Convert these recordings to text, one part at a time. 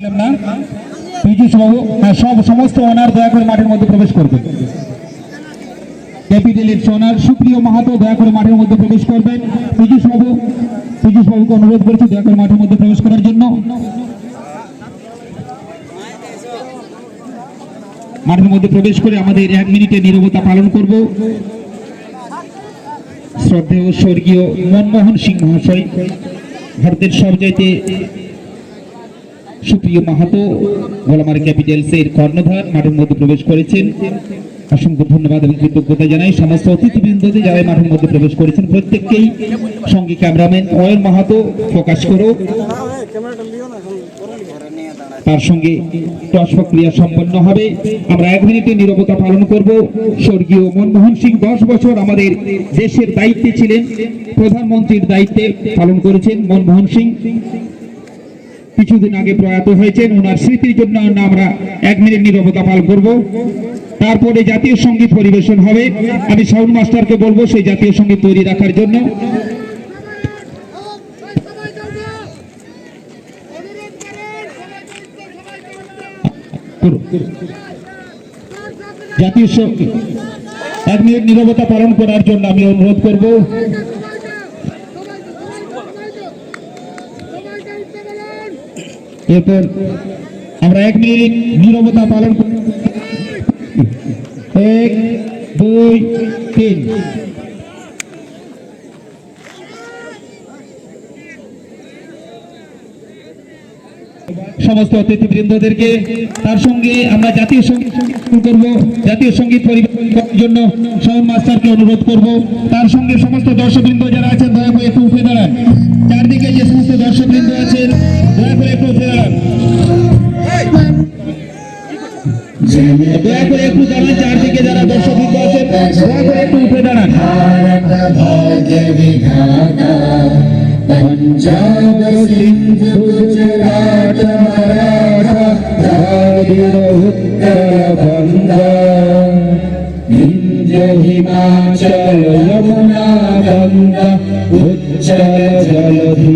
হ্যাঁ মাঠের মধ্যে প্রবেশ করে করার জন্য। মাঠের মধ্যে প্রবেশ করে আমাদের এক মিনিটে নীরবতা পালন করব। শ্রদ্ধেয় স্বর্গীয় মনমোহন সিং মহাশয় ভারতের সবচাইতে সুপ্রিয় মাহাতো, গোলামার ক্যাপিটালস এর কর্ণধার, মাঠের মধ্যে প্রবেশ করেছেন। অসংখ্য ধন্যবাদ এবং কৃতজ্ঞতা জানাই সমস্ত অতিথিবৃন্দদের যারা মাঠের মধ্যে প্রবেশ করেছেন। প্রত্যেককেই সঙ্গে ক্যামেরাম্যান অয়ন মাহাতো, প্রকাশ করো। তার সঙ্গে টস প্রক্রিয়া সম্পন্ন হবে। আমরা এক মিনিটে নীরবতা পালন করব। স্বর্গীয় মনমোহন সিং দশ বছর আমাদের দেশের দায়িত্বে ছিলেন। প্রধানমন্ত্রীর দায়িত্বে পালন করেছেন মনমোহন সিং। কিছুদিন আগে প্রয়াত হয়েছেন। ওনার স্মৃতির জন্য আমরা এক মিনিট নীরবতা পালন করব। তারপরে জাতীয় সংগীত পরিবেশন হবে। আমি সাউন্ড মাস্টারকে বলব সেই জাতীয় সংগীত তৈরি রাখার জন্য। জাতীয় এক মিনিট নীরবতা পালন করার জন্য আমি অনুরোধ করব। এরপর আমরা এক মিনিট নীরবতা পালন করব এক, দুই, তিন। সমস্ত অতিথিবৃন্দদেরকে তার সঙ্গে আমরা জাতীয় সংগীত শুরু করব। জাতীয় সংগীত পরিবেশন করার জন্য সৌন মাস্টারকে অনুরোধ করব। তার সঙ্গে সমস্ত দর্শকবৃন্দ যারা আছেন, দয়া করে একটু উঠে দাঁড়ান। চারদিকে যে সমস্ত দর্শকবৃন্দ আছেন দয়া করে একটু উঠে দাঁড়ান দয়া করে একটু দাঁড়ান চারদিকে যারা দর্শকবৃন্দ আছেন দয়া করে একটু উঠে দাঁড়ান भारत भाग्य विधाता पंजाब सिंधु गुजरात मराठा द्राविड उत्तर बंगा विंध्य हिमाचल यमुना गंगा उच्चल जलधि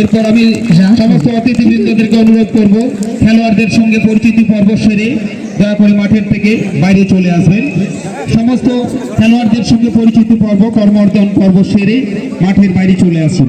এরপর আমি সমস্ত অতিথিবৃন্দদেরকে অনুরোধ করব, খেলোয়াড়দের সঙ্গে পরিচিতি পর্ব সেরে দয়া করে মাঠের থেকে বাইরে চলে আসবেন। সমস্ত খেলোয়াড়দের সঙ্গে পরিচিতি পর্ব কর্মর্দন পর্ব সেরে মাঠের বাইরে চলে আসুন।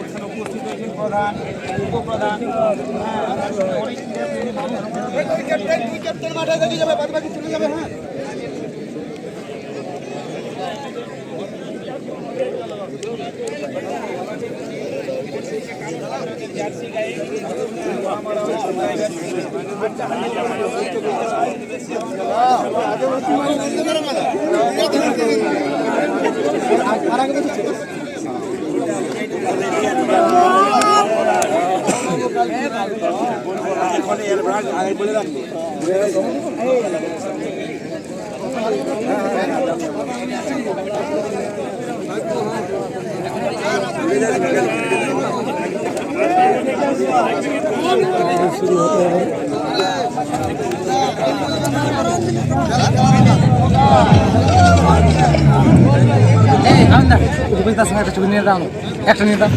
এখানে উপস্থিত হয়েছেন প্রধান উপপ্রধান হ্যাঁ অনেক ক্রীড়াপ্রেমী মানুষ একটা নিয়ে দাও। একটা নিয়ে দাও।